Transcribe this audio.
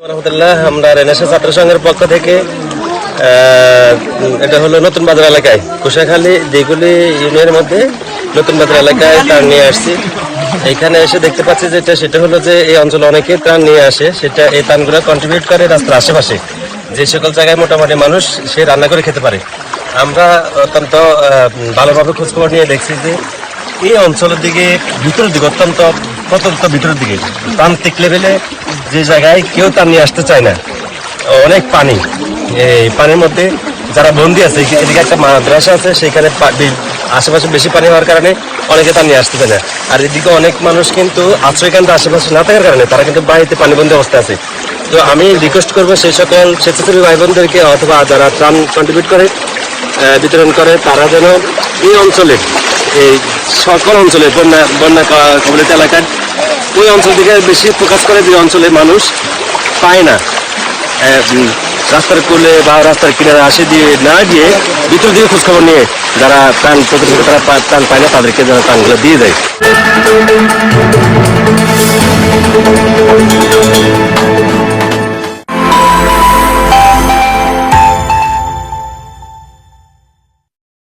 রহমতুল্লাহ, আমরা ছাত্র সংঘের পক্ষ থেকে এটা হলো নতুন বাজার এলাকায়। কুশাখালী দিগুলি ইউনিয়নের মধ্যে নতুন বাজার এলাকায় ত্রাণ নিয়ে আসছি। এখানে এসে দেখতে পাচ্ছি যেটা, সেটা হলো যে এই অঞ্চলে অনেকে ত্রাণ নিয়ে আসে। সেটা এই ত্রাণগুলো কন্ট্রিবিউট করে রাস্তার আশেপাশে। যে সকল জায়গায় মোটামুটি মানুষ, সে রান্না করে খেতে পারে। আমরা অত্যন্ত ভালোভাবে খোঁজখবর নিয়ে দেখছি যে এই অঞ্চলের দিকে ভিতরের দিকে অত্যন্ত প্রত্যন্ত ভিতরের দিকে, প্রান্তিক লেভেলে যে জায়গায় কেউ তার নিয়ে আসতে চায় না। অনেক পানি। এই পানির মধ্যে যারা বন্দি আছে এদিকে- একটা মাদ্রাসা আছে, সেখানে আশেপাশে বেশি পানি হওয়ার কারণে অনেকে তার নিয়ে আসতে চায় না। আর এদিকে অনেক মানুষ কিন্তু আশ্রয় কেন্দ্র আশেপাশে না থাকার কারণে তারা কিন্তু বাড়িতে পানিবন্দী অবস্থায় আছে। তো আমি রিকোয়েস্ট করব সেই সকল স্বেচ্ছাসেবী ভাই বোনদেরকে অথবা যারা ত্রাণ কন্ট্রিবিউট করে বিতরণ করে তারা যেন এই অঞ্চলে, এই সকল অঞ্চলে, বন্যা বন্যা কবলিত এলাকার ওই অঞ্চল থেকে বেশি ফোকাস করে যে অঞ্চলে মানুষ পায় না। রাস্তার কোলে বা রাস্তার কিনারে আসে দিয়ে, না গিয়ে ভিতর দিকে খোঁজখবর নিয়ে যারা প্রাণ প্রকৃত তারা প্রাণ পায় না, তাদেরকে যেন প্রাণগুলো দিয়ে দেয়।